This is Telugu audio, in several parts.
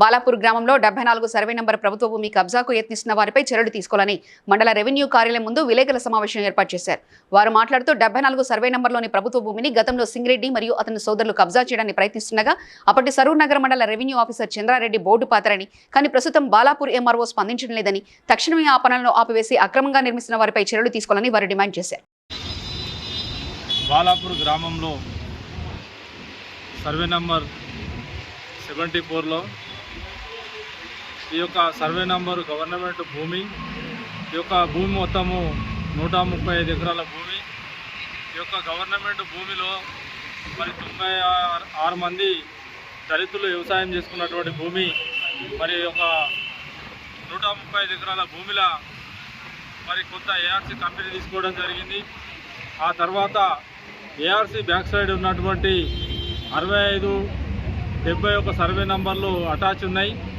బాలాపూర్ గ్రామంలో డెబ్బై నాలుగు సర్వే నంబర్ ప్రభుత్వ భూమి కబ్జాకు యత్నిస్తున్న వారిపై చర్యలు తీసుకోవాలని మండల రెవెన్యూ కార్యాలయం ముందు విలేకరుల సమావేశం ఏర్పాటు చేశారు. వారు మాట్లాడుతూ డెబ్బై నాలుగు సర్వే నంబర్లోని ప్రభుత్వ భూమిని గతంలో సింగిరెడ్డి మరియు అతని సోదరులు కబ్జా చేయడానికి ప్రయత్నిస్తుండగా అప్పటి సరూర్ నగర మండల రెవెన్యూ ఆఫీసర్ చంద్రారెడ్డి బోర్డు పాతరని కానీ ప్రస్తుతం బాలాపూర్ ఎంఆర్ఓ స్పందించడం లేదని తక్షణమే ఆ పనులను ఆపివేసి అక్రమంగా నిర్మిస్తున్న వారిపై చర్యలు తీసుకోవాలని వారు డిమాండ్ చేశారు. బాలాపూర్ గ్రామంలో సర్వే నంబర్ సెవెంటీ ఫోర్లో ఈ యొక్క సర్వే నంబరు గవర్నమెంట్ భూమి ఈ యొక్క భూమి మొత్తము నూట ముప్పై ఐదు ఎకరాల భూమి. ఈ యొక్క గవర్నమెంట్ భూమిలో మరి తొంభై ఆరు- మంది దళితులు వ్యవసాయం చేసుకున్నటువంటి భూమి మరి ఒక నూట ముప్పై ఐదు ఎకరాల భూమిలో మరి కొత్త ఏఆర్సీ కంపెనీ తీసుకోవడం జరిగింది. ఆ తర్వాత ఏఆర్సీ బ్యాక్ సైడ్ ఉన్నటువంటి అరవై ఐదు డెబ్బై ఒక సర్వే నంబర్లు అటాచ్ ఉన్నాయి.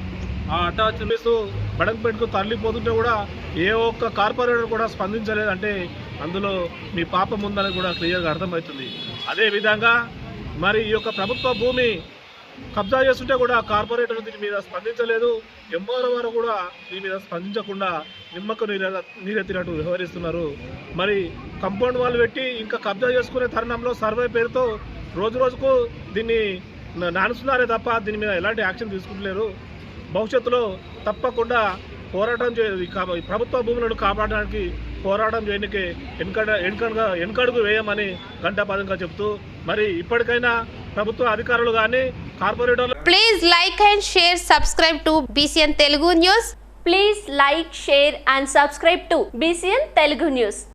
ఆ అటాచ్ పోలీసు బడంపేటకు తరలిపోతుంటే కూడా ఏ ఒక్క కార్పొరేటర్ కూడా స్పందించలేదంటే అందులో మీ పాపం ఉందని కూడా క్లియర్గా అర్థమవుతుంది. అదేవిధంగా మరి ఈ యొక్క ప్రభుత్వ భూమి కబ్జా చేస్తుంటే కూడా కార్పొరేటర్ దీని మీద స్పందించలేదు. ఎంఆర్ఓ వారు కూడా దీని మీద స్పందించకుండా నిమ్మకు నీరెత్తినట్టు వ్యవహరిస్తున్నారు. మరి కంపౌండ్ వాళ్ళు పెట్టి ఇంకా కబ్జా చేసుకునే తరుణంలో సర్వే పేరుతో రోజు రోజుకు దీన్ని నా- నానుస్తున్నారే తప్ప దీని మీద ఎలాంటి యాక్షన్ తీసుకుంటలేరు. భవిష్యత్తులో తప్పకుండా పోరాటం చే ప్రభుత్వ భూములను కాపాడడానికి పోరాటం చేయడానికి వెనుకడ వెనుకడుగా వెనుకడుగు వేయమని గంటాపదంగా చెప్తూ మరి ఇప్పటికైనా ప్రభుత్వ అధికారులు కానీ కార్పొరేటర్లు please like and share subscribe to BCN Telugu news please like share and subscribe to BCN Telugu news